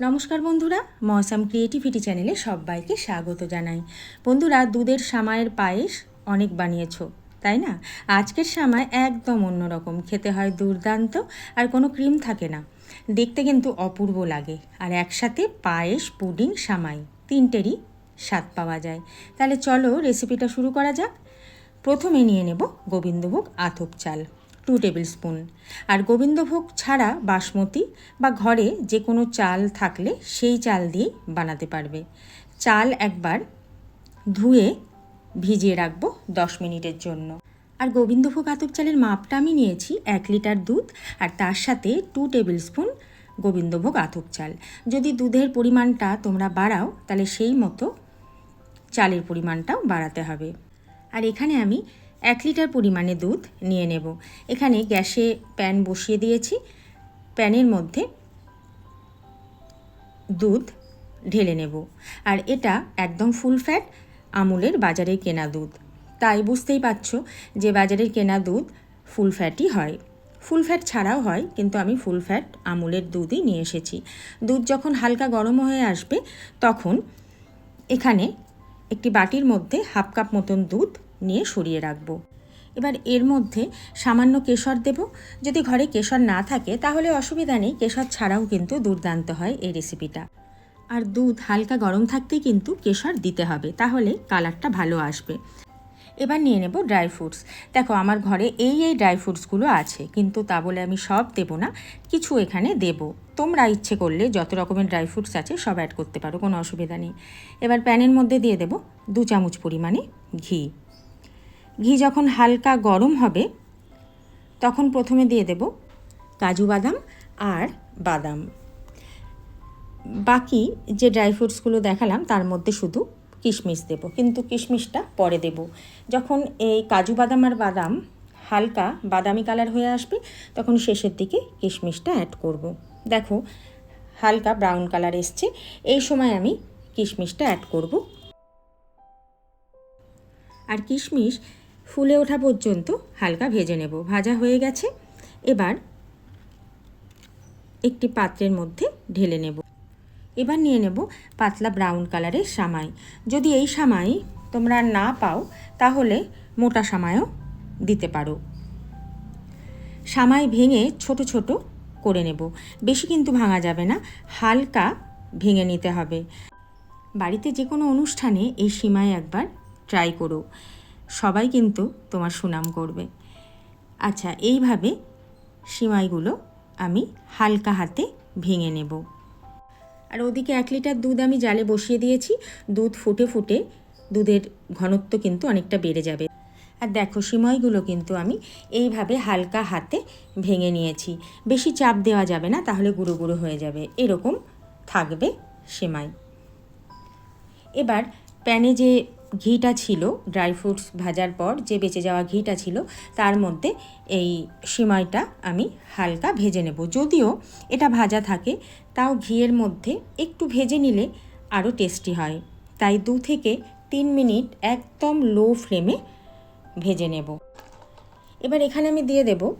নমস্কার বন্ধুরা মৌসাম ক্রিয়েটিভিটি চ্যানেলে সবাইকে স্বাগত জানাই। বন্ধুরা, দুধের সামায়ের পায়েস অনেক বানিয়েছো, তাই না? আজকের সামায় একদম অন্যরকম খেতে হয় দুর্দান্ত আর কোনো ক্রিম থাকে না। দেখতে কিন্তু অপূর্ব লাগে। আর একসাথে পায়েস, পুডিং, সামাই, তিনটেরই স্বাদ পাওয়া যায়। তাহলে চলো রেসিপিটা শুরু করা যাক। প্রথমে নিয়ে নেব গোবিন্দভোগ আতপ চাল। টু টেবিল স্পুন আর গোবিন্দভোগ ছাড়া বাসমতি বা ঘরে যে কোনো চাল থাকলে সেই চাল দিয়েই বানাতে পারবে। চাল একবার ধুয়ে ভিজিয়ে রাখব দশ মিনিটের জন্য। আর গোবিন্দভোগ আতপ চালের মাপটা আমি নিয়েছি এক লিটার দুধ আর তার সাথে টু টেবিল স্পুন গোবিন্দভোগ আতপ চাল। যদি দুধের পরিমাণটা তোমরা বাড়াও, তাহলে সেই মতো চালের পরিমাণটাও বাড়াতে হবে। আর এখানে আমি এক লিটার পরিমাণে দুধ নিয়ে নেব। এখানে গ্যাসে প্যান বসিয়ে দিয়েছি। প্যানের মধ্যে দুধ ঢেলে নেব। আর এটা একদম ফুল ফ্যাট আমুলের বাজারে কেনা দুধ। তাই বুঝতেই পারছ যে বাজারের কেনা দুধ ফুল ফ্যাটই হয়। ফুল ফ্যাট ছাড়াও হয়, কিন্তু আমি ফুল ফ্যাট আমুলের দুধই নিয়ে এসেছি। দুধ যখন হালকা গরম হয়ে আসবে, তখন এখানে একটি বাটির মধ্যে হাফ কাপ মতন দুধ নিয়ে সরিয়ে রাখব। এবার এর মধ্যে সামান্য কেশর দেব। যদি ঘরে কেশর না থাকে, তাহলে অসুবিধা নেই। কেশর ছাড়াও কিন্তু দুর্দান্ত হয় এই রেসিপিটা। আর দুধ হালকা গরম থাকতেই কিন্তু কেশর দিতে হবে, তাহলে কালারটা ভালো আসবে। এবার নিয়ে নেব ড্রাই ফ্রুটস। দেখো, আমার ঘরে এই এই ড্রাই ফ্রুটসগুলো আছে, কিন্তু তা বলে আমি সব দেবো না, কিছু এখানে দেব। তোমরা ইচ্ছে করলে যত রকমের ড্রাই ফ্রুটস আছে, সব অ্যাড করতে পারো, কোনো অসুবিধা নেই। এবার প্যানের মধ্যে দিয়ে দেব দু চামচ পরিমাণে ঘি। ঘি যখন হালকা গরম হবে, তখন প্রথমে দিয়ে দেব কাজু বাদাম আর বাদাম। বাকি যে ড্রাই ফ্রুটসগুলো দেখালাম, তার মধ্যে শুধু কিশমিশ দেব, কিন্তু কিশমিশটা পরে দেব। যখন এই কাজু বাদাম আর বাদাম হালকা বাদামি কালার হয়ে আসবে, তখন শেষের দিকে কিশমিশটা অ্যাড করব। দেখো, হালকা ব্রাউন কালার এসছে। এই সময় আমি কিশমিশটা অ্যাড করব। আর কিশমিশ ফুলে ওঠা পর্যন্ত হালকা ভেজে নেব। ভাজা হয়ে গেছে। এবার একটি পাত্রের মধ্যে ঢেলে নেব। এবার নিয়ে নেব পাতলা ব্রাউন কালারের সামাই। যদি এই সামাই তোমরা না পাও, তাহলে মোটা সামাইও দিতে পারো। সামাই ভেঙে ছোট ছোট করে নেব। বেশি কিন্তু ভাঙা যাবে না, হালকা ভেঙে নিতে হবে। বাড়িতে যে কোনো অনুষ্ঠানে এই সীমায় একবার ট্রাই করো। সবাই কিন্তু তোমার সুনাম করবে। আচ্ছা এইভাবে সিমাইগুলো আমি হালকা হাতে ভেঙে নেব। আর ওদিকে এক লিটার দুধ আমি জালে বসিয়ে দিয়েছি। দুধ ফুটে ফুটে দুধের ঘনত্ব কিন্তু অনেকটা বেড়ে যাবে। আর দেখো সিময়গুলো কিন্তু আমি এইভাবে হালকা হাতে ভেঙে নিয়েছি। বেশি চাপ দেওয়া যাবে না, তাহলে গুঁড়ো গুঁড়ো হয়ে যাবে। এরকম থাকবে সেমাই। এবার প্যানে যে ঘিটা ছিল ড্রাই ফ্রুটস ভাজার পর যে বেঁচে যাওয়া ঘিটা ছিল, তার মধ্যে এই সিমাইটা আমি হালকা ভেজে নেব। যদিও এটা ভাজা থাকে, তাও ঘিয়ের মধ্যে একটু ভেজে নিলে আরও টেস্টি হয়। তাই দু থেকে তিন মিনিট একদম লো ফ্লেমে ভেজে নেব। এবার এখানে আমি দিয়ে দেব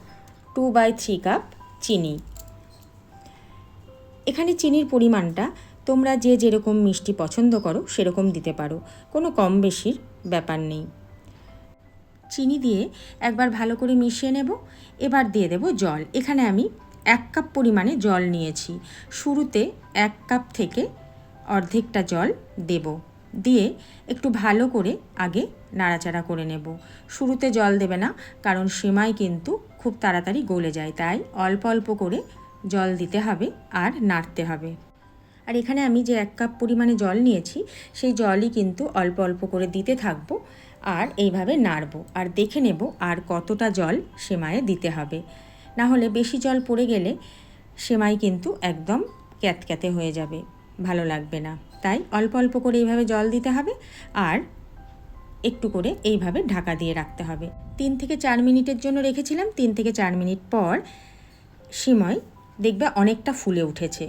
টু বাই থ্রি কাপ চিনি। এখানে চিনির পরিমাণটা তোমরা যে যেরকম মিষ্টি পছন্দ করো, সেরকম দিতে পারো। কোনো কম বেশির ব্যাপার নেই। চিনি দিয়ে একবার ভালো করে মিশিয়ে নেব। এবার দিয়ে দেব জল। এখানে আমি এক কাপ পরিমাণে জল নিয়েছি। শুরুতে এক কাপ থেকে অর্ধেকটা জল দেব। দিয়ে একটু ভালো করে আগে নাড়াচাড়া করে নেব। শুরুতে জল দেবে না, কারণ সেমাই কিন্তু খুব তাড়াতাড়ি গলে যায়। তাই অল্প অল্প করে জল দিতে হবে আর নাড়তে হবে। আর এখানে আমি যে এক কাপ পরিমাণে জল নিয়েছি, সেই জলই কিন্তু অল্প অল্প করে দিতে থাকব আর এইভাবে নাড়বো আর দেখে নেব আর কতটা জল সেমায়ে দিতে হবে। না হলে বেশি জল পড়ে গেলে সেমাই কিন্তু একদম ক্যাতক্যাতে হয়ে যাবে, ভালো লাগবে না। তাই অল্প অল্প করে এইভাবে জল দিতে হবে আর একটু করে এইভাবে ঢাকা দিয়ে রাখতে হবে। তিন থেকে চার মিনিটের জন্য রেখেছিলাম, তিন থেকে চার মিনিট পর সিময় দেখবে অনেকটা ফুলে উঠেছে।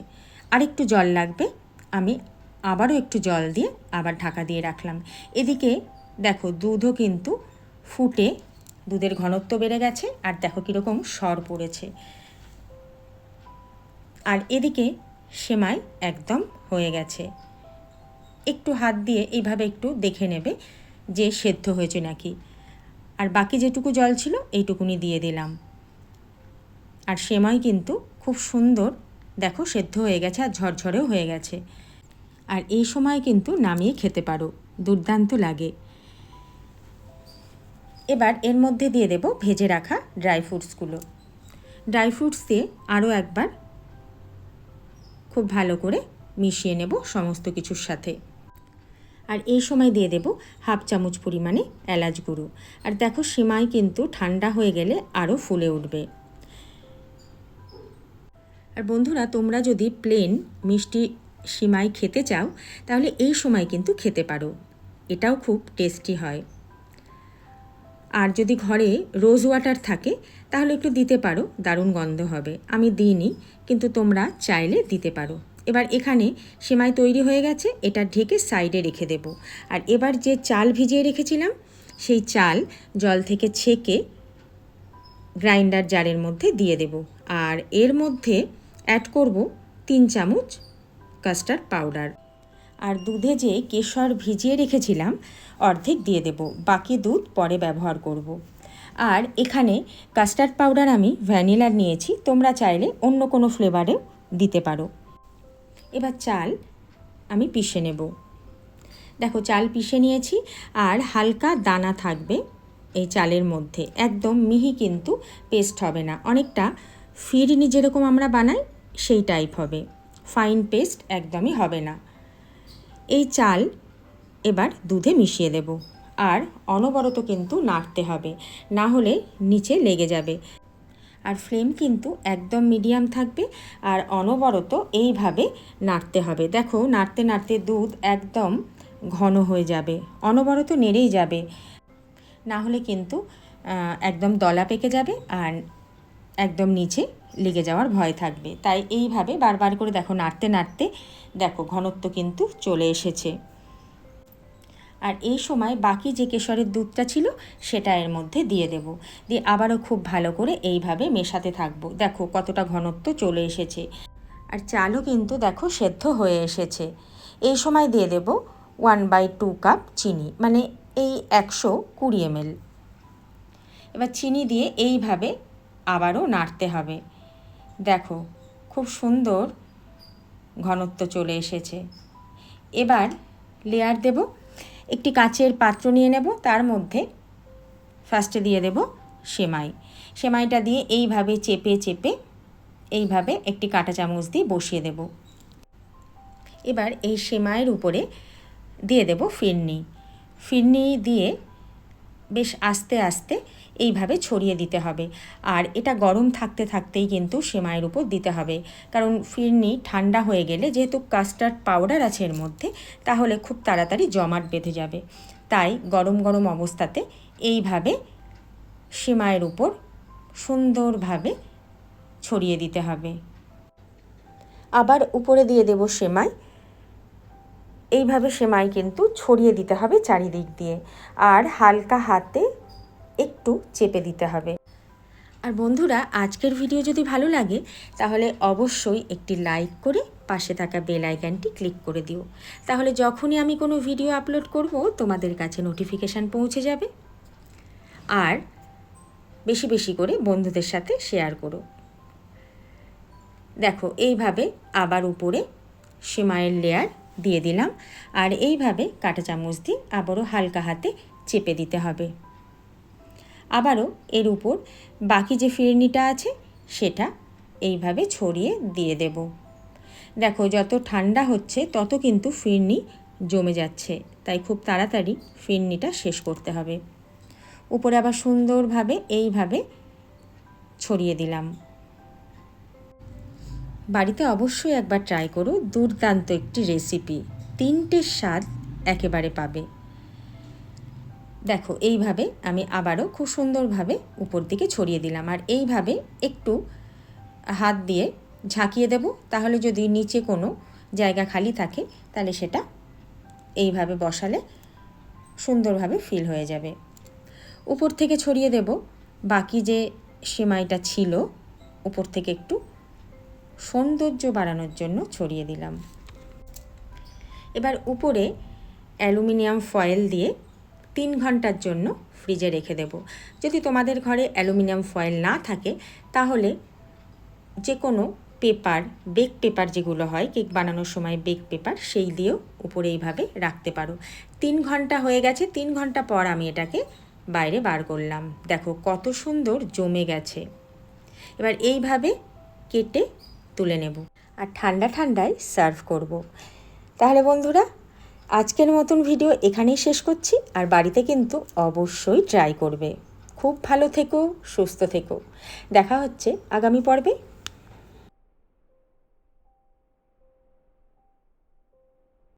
আর একটু জল লাগবে। আমি আবারও একটু জল দিয়ে আবার ঢাকা দিয়ে রাখলাম। এদিকে দেখো দুধও কিন্তু ফুটে, দুধের ঘনত্ব বেড়ে গেছে আর দেখো কীরকম সর পড়েছে। আর এদিকে সেমাই একদম হয়ে গেছে। একটু হাত দিয়ে এইভাবে একটু দেখে নেবে যে সেদ্ধ হয়েছে নাকি। আর বাকি যেটুকু জল ছিল, এইটুকুনি দিয়ে দিলাম। আর সেমাই কিন্তু খুব সুন্দর দেখো, সেদ্ধ হয়ে গেছে আর ঝরঝরেও হয়ে গেছে। আর এই সময় কিন্তু নামিয়ে খেতে পারো, দুর্দান্ত লাগে। এবার এর মধ্যে দিয়ে দেব ভেজে রাখা ড্রাই ফ্রুটসগুলো। ড্রাই ফ্রুটস দিয়ে আরও একবার খুব ভালো করে মিশিয়ে নেব সমস্ত কিছুর সাথে। আর এই সময় দিয়ে দেব হাফ চামচ পরিমাণে এলাচ গুঁড়ো। আর দেখো, সিমাই কিন্তু ঠান্ডা হয়ে গেলে আরও ফুলে উঠবে। আর বন্ধুরা, তোমরা যদি প্লেন মিষ্টি সিমাই খেতে চাও, তাহলে এই সময় কিন্তু খেতে পারো। এটাও খুব টেস্টি হয়। আর যদি ঘরে রোজ ওয়াটার থাকে, তাহলে একটু দিতে পারো, দারুণ গন্ধ হবে। আমি দিইনি, কিন্তু তোমরা চাইলে দিতে পারো। এবার এখানে সেমাই তৈরি হয়ে গেছে, এটা ঢেকে সাইডে রেখে দেব। আর এবার যে চাল ভিজিয়ে রেখেছিলাম, সেই চাল জল থেকে ছেঁকে গ্রাইন্ডার জারের মধ্যে দিয়ে দেব। আর এর মধ্যে অ্যাড করব তিন চামচ কাস্টার্ড পাউডার আর দুধে যে কেশর ভিজিয়ে রেখেছিলাম, অর্ধেক দিয়ে দেব, বাকি দুধ পরে ব্যবহার করব। আর এখানে কাস্টার্ড পাউডার আমি ভ্যানিলার নিয়েছি, তোমরা চাইলে অন্য কোনো ফ্লেভারেও দিতে পারো। এবার চাল আমি পিষে নেব। দেখো, চাল পিষে নিয়েছি, আর হালকা দানা থাকবে এই চালের মধ্যে। একদম মিহি কিন্তু পেস্ট হবে না। অনেকটা ফিরনি যেরকম আমরা বানাই সেই টাইপ হবে। ফাইন পেস্ট একদমই হবে না। এই চাল এবার দুধে মিশিয়ে দেব। আর অনবরত কিন্তু নাড়তে হবে, না হলে নিচে লেগে যাবে। আর ফ্লেম কিন্তু একদম মিডিয়াম থাকবে, আর অনবরত এইভাবে নাড়তে হবে। দেখো, নাড়তে নাড়তে দুধ একদম ঘন হয়ে যাবে, অনবরত নেড়েই যাবে। না হলে কিন্তু একদম দলা পেকে যাবে আর একদম নিচে লেগে যাওয়ার ভয় থাকবে। তাই এইভাবে বারবার করে দেখো নাড়তে নাড়তে দেখো ঘনত্ব কিন্তু চলে এসেছে। আর এই সময় বাকি যে কেশরের দুধটা ছিল সেটা এর মধ্যে দিয়ে দেব। দিয়ে আবারও খুব ভালো করে এইভাবে মেশাতে থাকব। দেখো কতটা ঘনত্ব চলে এসেছে। আর চালও কিন্তু দেখো সেদ্ধ হয়ে এসেছে। এই সময় দিয়ে দেব ওয়ান বাই টু কাপ চিনি মানে এই একশো কুড়ি এমএল এবার চিনি দিয়ে এইভাবে আবারও নাড়তে হবে। দেখো, খুব সুন্দর ঘনত্ব চলে এসেছে। এবার লেয়ার দেব, একটি কাচের পাত্র নিয়ে নেব, তার মধ্যে ফার্স্টে দিয়ে দেব সেমাই। সেমাইটা দিয়ে এইভাবে চেপে চেপে, এইভাবে একটি কাঁটা চামচ দিয়ে বসিয়ে দেব। এবার এই সেমাইয়ের উপরে দিয়ে দেব ফিরনি। ফিরনি দিয়ে বেশ আস্তে আস্তে এইভাবে ছড়িয়ে দিতে হবে। আর এটা গরম থাকতে থাকতেই কিন্তু সেমাইয়ের উপর দিতে হবে। কারণ ফিরনি ঠান্ডা হয়ে গেলে যেহেতু কাস্টার্ড পাউডার আছে এর মধ্যে, তাহলে খুব তাড়াতাড়ি জমাট বেঁধে যাবে। তাই গরম গরম অবস্থাতে এইভাবে সেমাইয়ের উপর সুন্দরভাবে ছড়িয়ে দিতে হবে। আবার উপরে দিয়ে দেব সেমাই। এইভাবে সেমাই কিন্তু ছড়িয়ে দিতে হবে চারিদিক দিয়ে। আর হালকা হাতে একটু চেপে দিতে হবে। আর বন্ধুরা, আজকের ভিডিও যদি ভালো লাগে, তাহলে অবশ্যই একটি লাইক করে পাশে থাকা বেল আইকনটি ক্লিক করে দিও। তাহলে যখনই আমি কোনো ভিডিও আপলোড করব, তোমাদের কাছে নোটিফিকেশান পৌঁছে যাবে। আর বেশি বেশি করে বন্ধুদের সাথে শেয়ার করো। দেখো, এইভাবে আবার উপরে সেমাইয়ের লেয়ার দিয়ে দিলাম। আর এইভাবে কাঁটা চামচ দিয়ে আবারও হালকা হাতে চেপে দিতে হবে। আবারও এর উপর বাকি যে ফিরনিটা আছে, সেটা এইভাবে ছড়িয়ে দিয়ে দেব। দেখো, যত ঠান্ডা হচ্ছে, তত কিন্তু ফিরনি জমে যাচ্ছে। তাই খুব তাড়াতাড়ি ফিরনিটা শেষ করতে হবে। উপরে আবার সুন্দরভাবে এইভাবে ছড়িয়ে দিলাম। বাড়িতে অবশ্যই একবার ট্রাই করো, দুর্দান্ত একটি রেসিপি তিনটে স্বাদ একেবারে পাবে। দেখো, এইভাবে আমি আবারও খুব সুন্দরভাবে উপর দিকে ছড়িয়ে দিলাম। আর এইভাবে একটু হাত দিয়ে ঝাঁকিয়ে দেব। তাহলে যদি নিচে কোনো জায়গা খালি থাকে, তাহলে সেটা এইভাবে বসালে সুন্দরভাবে ফিল হয়ে যাবে। উপর থেকে ছড়িয়ে দেব। বাকি যে সেমাইটা ছিল, উপর থেকে একটু সৌন্দর্য বাড়ানোর জন্য ছড়িয়ে দিলাম। এবার উপরে অ্যালুমিনিয়াম ফয়েল দিয়ে তিন ঘণ্টার জন্য ফ্রিজে রেখে দেব। যদি তোমাদের ঘরে অ্যালুমিনিয়াম ফয়েল না থাকে, তাহলে যে কোনো পেপার, বেক পেপার যেগুলো হয়, কেক বানানোর সময় বেক পেপার, সেই দিয়েও উপরে এইভাবে রাখতে পারো। তিন ঘণ্টা হয়ে গেছে, তিন ঘণ্টা পর আমি এটাকে বাইরে বার করলাম। দেখো কত সুন্দর জমে গেছে। এবার এইভাবে কেটে তুলে নেব। আর ঠান্ডা ঠান্ডায় সার্ভ করব। তাহলে বন্ধুরা, আজকের মতন ভিডিও এখানেই শেষ করছি আর বাড়িতে কিন্তু অবশ্যই ট্রাই করবে। খুব ভালো থেকো, সুস্থ থেকো। দেখা হচ্ছে আগামী পর্বে।